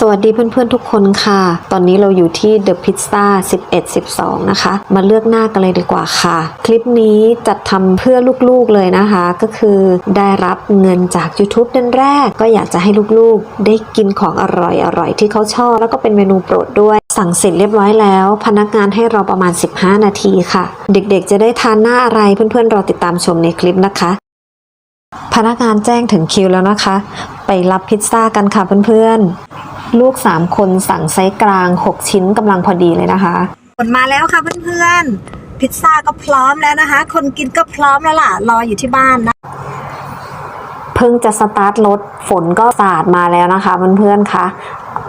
สวัสดีเพื่อนๆทุกคนค่ะ ตอนนี้เราอยู่ที่ The Pizza 11 12 นะคะ มาเลือกหน้ากันเลยดีกว่าค่ะ คลิปนี้จัดทำเพื่อลูกๆเลยนะคะ ก็คือได้รับเงินจาก YouTube เดือนแรก ก็อยากจะให้ลูกๆ ได้กินของอร่อยๆ ที่เขาชอบ แล้วก็เป็นเมนูโปรดด้วย สั่งเสร็จเรียบร้อยแล้ว พนักงานให้เราประมาณ 15 นาทีค่ะ เด็กๆ จะได้ทานหน้าอะไรเพื่อนๆรอติดตามชมในคลิปนะคะ พนักงานแจ้งถึงคิวแล้วนะคะ ไปรับพิซซ่ากันค่ะเพื่อนๆ ลูก 3 คนสั่งไซส์กลาง 6 ชิ้นกำลังพอดีเลยนะคะผลมาแล้วค่ะเพื่อนๆ พิซซ่าก็พร้อมแล้วนะคะ คนกินก็พร้อมแล้วล่ะ รออยู่ที่บ้านนะ เพิ่งจะสตาร์ทรถฝนก็สาดมาแล้วนะคะเพื่อนๆคะ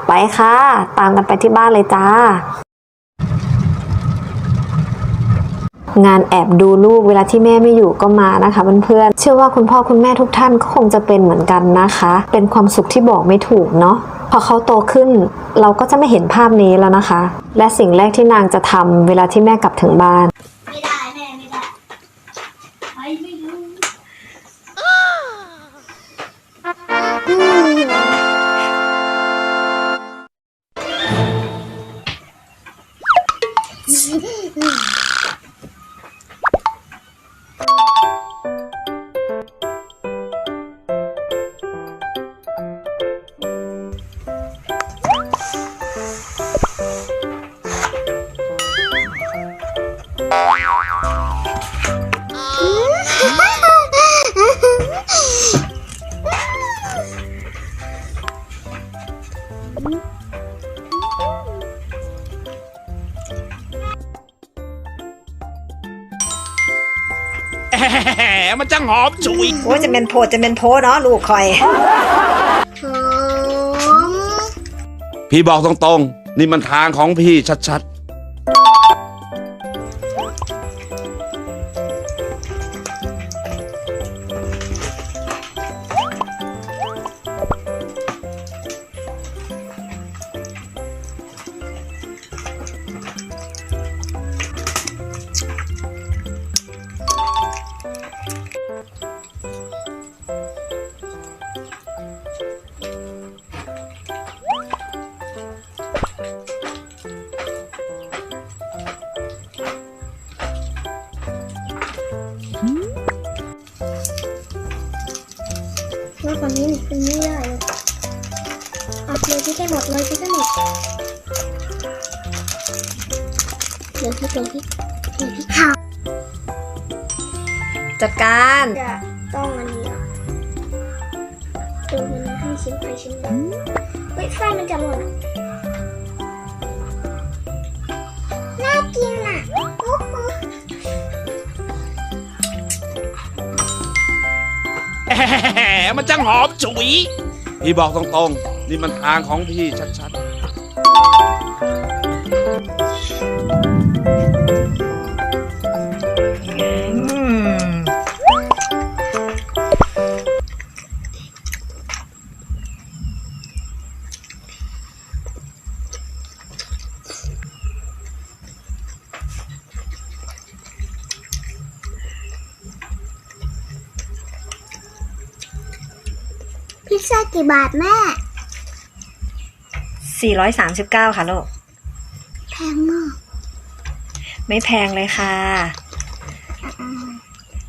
ไปค่ะ ตามกันไปที่บ้านเลยจ้างานแอบดูลูกเวลาที่แม่ไม่อยู่ก็มานะคะเพื่อนๆเชื่อว่าคุณพ่อคุณแม่ทุกท่านก็คงจะเป็นเหมือนกันนะคะ เป็นความสุขที่บอกไม่ถูกเนาะ พอเขาโตขึ้น เราก็จะไม่เห็นภาพนี้แล้วนะคะ และสิ่งแรกที่นางจะทำเวลาที่แม่กลับถึงบ้าน ไม่ได้แม่ไม่ได้ไปไม่รู้แหม มันจังหอมฉุยโอ้จะเป็นโพจะเป็นโพเนาะลูกคอย ผมพี่บอกตรงๆ นี่มันทางของพี่ชัด ว่าตอนนี้หนูเป็นไม่ได้เลยอัดเลยที่ได้หมดเลยที่ได้หมดเดี๋ยวที่เดี๋ยวที่เดี๋ยวที่ข่าวจัดการจะต้องอันนี้อะดูมันให้ชิ้นไปชิ้นมาเฮ้ยไฟมันจะหล่นน่ากินอะ แหมมันจังหอมฉุย พี่บอกตรงๆ นี่มันทางของพี่ชัดๆ พิซซ่ากี่บาทแม่ 439 ค่ะลูก แพงมากไม่แพงเลยค่ะ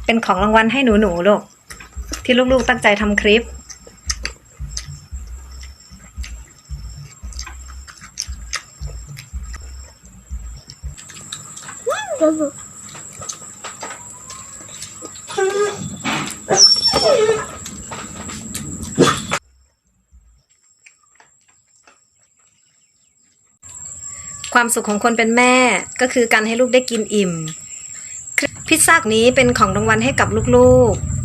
เป็นของรางวัลให้หนูหนูๆลูก ที่ลูกๆตั้งใจทำคลิปดูดู ความสุขของคนเป็นแม่ก็คือการให้ลูกได้กินอิ่ม พิซซ่านี้เป็นของรางวัลให้กับลูกๆ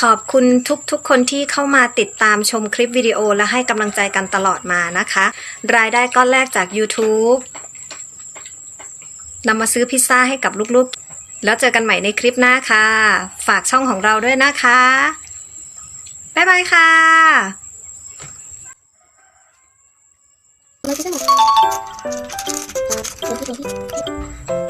ขอบคุณทุกๆ คนที่เข้ามาติดตามชมคลิปวิดีโอและให้กำลังใจกันตลอดมานะคะ รายได้ก้อนแรกจาก YouTube นำมาซื้อพิซซ่าให้กับลูกๆ แล้วเจอกันใหม่ในคลิปหน้าค่ะ ฝากช่องของเราด้วยนะคะ บ๊ายบายค่ะ เราจ